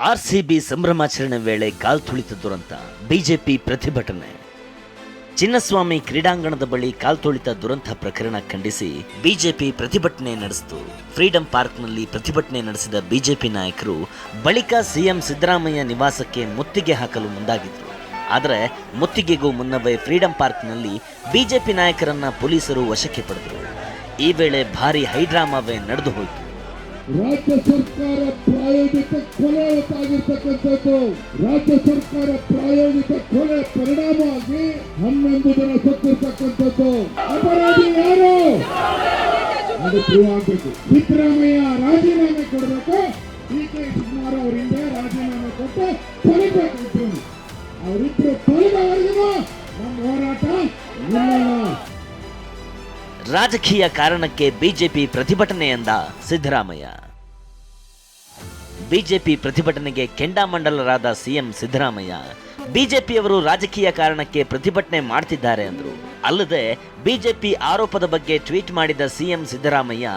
RCB ಸಂಭ್ರಮಾಚರಣೆ ವೇಳೆ ಕಾಲ್ತುಳಿತ ದುರಂತ ಬಿಜೆಪಿ ಪ್ರತಿಭಟನೆ. ಚಿನ್ನಸ್ವಾಮಿ ಕ್ರೀಡಾಂಗಣದ ಬಳಿ ಕಾಲ್ತುಳಿತ ದುರಂತ ಪ್ರಕರಣ ಖಂಡಿಸಿ ಬಿಜೆಪಿ ಪ್ರತಿಭಟನೆ ನಡೆಸಿತು. ಫ್ರೀಡಂ ಪಾರ್ಕ್ನಲ್ಲಿ ಪ್ರತಿಭಟನೆ ನಡೆಸಿದ ಬಿಜೆಪಿ ನಾಯಕರು ಬಳಿಕ ಸಿಎಂ ಸಿದ್ದರಾಮಯ್ಯ ನಿವಾಸಕ್ಕೆ ಮುತ್ತಿಗೆ ಹಾಕಲು ಮುಂದಾಗಿದ್ದರು ಆದರೆ ಮುತ್ತಿಗೆಗೂ ಮುನ್ನವೇ ಫ್ರೀಡಂ ಪಾರ್ಕ್ನಲ್ಲಿ ಬಿಜೆಪಿ ನಾಯಕರನ್ನ ಪೊಲೀಸರು ವಶಕ್ಕೆ ಪಡೆದರು. ಈ ವೇಳೆ ಭಾರಿ ಹೈಡ್ರಾಮಾವೇ ನಡೆದು ಹೋಯಿತು. ರಾಜ್ಯ ಸರ್ಕಾರ ಪ್ರಾಯೋಜಿತ ಕೊಲೆ ಆಗಿರ್ತಕ್ಕಂಥದ್ದು ರಾಜ್ಯ ಸರ್ಕಾರ ಪ್ರಾಯೋಜಿತ ಕೊಲೆ ಪರಿಣಾಮವಾಗಿ ಹನ್ನೊಂದು ಜನ ಸತ್ತಿರ್ತಕ್ಕಂಥದ್ದು. ಅಪರಾಧಿ ಯಾರು? ಅದು ಪ್ರೂವ್ ಆಗ್ಬೇಕು ಸಿದ್ದರಾಮಯ್ಯ ರಾಜೀನಾಮೆ ಕೊಡಬೇಕು. ಡಿ ಕೆ ಶಿವಕುಮಾರ್ ಅವರಿಂದ ರಾಜೀನಾಮೆ ಕೊಟ್ಟು ತೊಳಿಬೇಕು ಅವರಿಬ್ಬರು ತೊಳೆದವರೆಗೂ ನಮ್ಮ ಹೋರಾಟ ನಿಲ್ಲಲ್ಲ ರಾಜಕೀಯ ಕಾರಣಕ್ಕೆ ಬಿಜೆಪಿ ಪ್ರತಿಭಟನೆ ಎಂದ ಸಿದ್ದರಾಮಯ್ಯ. ಬಿಜೆಪಿ ಪ್ರತಿಭಟನೆಗೆ ಕೆಂಡಾಮಂಡಲರಾದ ಸಿಎಂ ಸಿದ್ದರಾಮಯ್ಯ ಬಿಜೆಪಿಯವರು ರಾಜಕೀಯ ಕಾರಣಕ್ಕೆ ಪ್ರತಿಭಟನೆ ಮಾಡ್ತಿದ್ದಾರೆ ಎಂದರು ಅಲ್ಲದೆ ಬಿಜೆಪಿ ಆರೋಪದ ಬಗ್ಗೆ ಟ್ವೀಟ್ ಮಾಡಿದ ಸಿಎಂ ಸಿದ್ದರಾಮಯ್ಯ,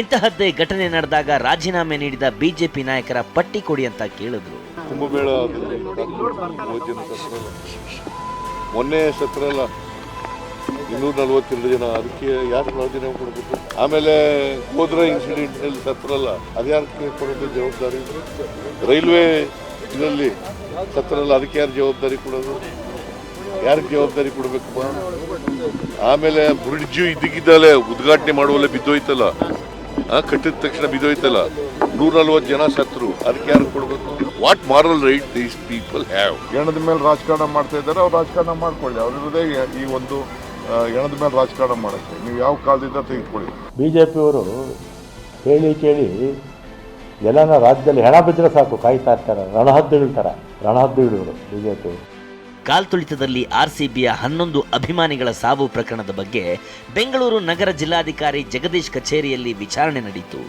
ಇಂತಹದ್ದೇ ಘಟನೆ ನಡೆದಾಗ ರಾಜೀನಾಮೆ ನೀಡಿದ ಬಿಜೆಪಿ ನಾಯಕರ ಪಟ್ಟಿ ಕೊಡಿ ಅಂತ ಕೇಳಿದ್ರು. ಮೊನ್ನೆ ಇನ್ನೂರ ನಲ್ವತ್ತೆರಡು ಜನ ಅದಕ್ಕೆ ಯಾರು ರಾಜೀನಾಮೆ ಕೊಡಬೇಕು? ಆಮೇಲೆ ಹೋದ್ರ ಇನ್ಸಿಡೆಂಟ್ನಲ್ಲಿ ಸತ್ರಲ್ಲ ಅದ್ಯಾರಕ್ಕೆ ಕೊಡೋದು ಜವಾಬ್ದಾರಿ ರೈಲ್ವೆ ಇದರಲ್ಲಿ ಸತ್ರಲ್ಲ ಅದಕ್ಕೆ ಯಾರು ಜವಾಬ್ದಾರಿ ಕೊಡೋದು? ಯಾರಿಗೆ ಜವಾಬ್ದಾರಿ ಕೊಡಬೇಕಪ್ಪ ಆಮೇಲೆ ಬ್ರಿಡ್ಜ್ ಇದಕ್ಕಿದ್ದಲ್ಲೇ ಉದ್ಘಾಟನೆ ಮಾಡುವಲ್ಲೇ ಬಿದ್ದೋಯ್ತಲ್ಲ? ಕಟ್ಟಿದ ತಕ್ಷಣ ಬಿದ್ದೋಯ್ತಲ್ಲ? ನೂರ ನಲ್ವತ್ತು ಜನ ಸತ್ರು ಅದಕ್ಕೆ ಯಾರು ಕೊಡಬೇಕು? What moral right these people have ಹೆಣದ ಮೇಲೆ ರಾಜಕಾರಣ ಮಾಡ್ತಾ ಇದ್ದಾರೆ, ಅವ್ರು ರಾಜಕಾರಣ ಮಾಡ್ಕೊಳ್ಳಿ. ಹೃದಯ ಈ ಒಂದು ಆ, ಎಣದ ಮೇಲೆ ರಾಜಕಾರಣ ಮಾಡೋಕ್ಕೆ. ನೀವು ಯಾವ ಕಾಲದಿಂದ ತೆಗೆದುಕೊಳ್ಳಿ? ಬಿ ಜೆ ಪಿಯವರು ಕೇಳಿ ಕೇಳಿ ಎಲ್ಲನ ರಾಜ್ಯದಲ್ಲಿ ಹೆಣ ಬಿದ್ದರೆ ಸಾಕು ಕಾಯ್ತಾ ಇರ್ತಾರೆ. ರಣಹದ್ದುಗಳ ರಣಹದ್ದು ರಣಹದ್ದುಗಳು ಬಿ ಜೆ ಪಿ ಕಾಲ್ತುಳಿತದಲ್ಲಿ ಆರ್ಸಿಬಿಯ ಹನ್ನೊಂದು ಅಭಿಮಾನಿಗಳ ಸಾವು ಪ್ರಕರಣದ ಬಗ್ಗೆ ಬೆಂಗಳೂರು ನಗರ ಜಿಲ್ಲಾಧಿಕಾರಿ ಜಗದೀಶ್ ಕಚೇರಿಯಲ್ಲಿ ವಿಚಾರಣೆ ನಡೆಯಿತು.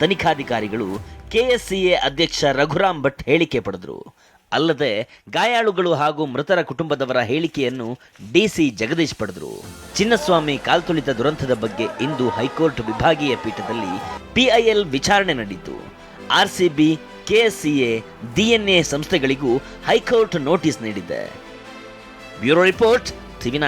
ತನಿಖಾಧಿಕಾರಿಗಳು ಕೆಎಸ್ಸಿಎ ಅಧ್ಯಕ್ಷ ರಘುರಾಮ್ ಭಟ್ ಹೇಳಿಕೆ ಪಡೆದರು. ಅಲ್ಲದೆ ಗಾಯಾಳುಗಳು ಹಾಗೂ ಮೃತರ ಕುಟುಂಬದವರ ಹೇಳಿಕೆಯನ್ನು ಡಿಸಿ ಜಗದೀಶ್ ಪಡೆದರು. ಚಿನ್ನಸ್ವಾಮಿ ಕಾಲ್ತುಳಿತ ದುರಂತದ ಬಗ್ಗೆ ಇಂದು ಹೈಕೋರ್ಟ್ ವಿಭಾಗೀಯ ಪೀಠದಲ್ಲಿ ಪಿಐಎಲ್ ವಿಚಾರಣೆ ನಡೆಯಿತು. ಆರ್ಸಿಬಿ, ಕೆಎಸ್ಸಿಎ, ಡಿಎನ್ಎ ಸಂಸ್ಥೆಗಳಿಗೂ ಹೈಕೋರ್ಟ್ ನೋಟಿಸ್ ನೀಡಿದೆ. Bureau report, TV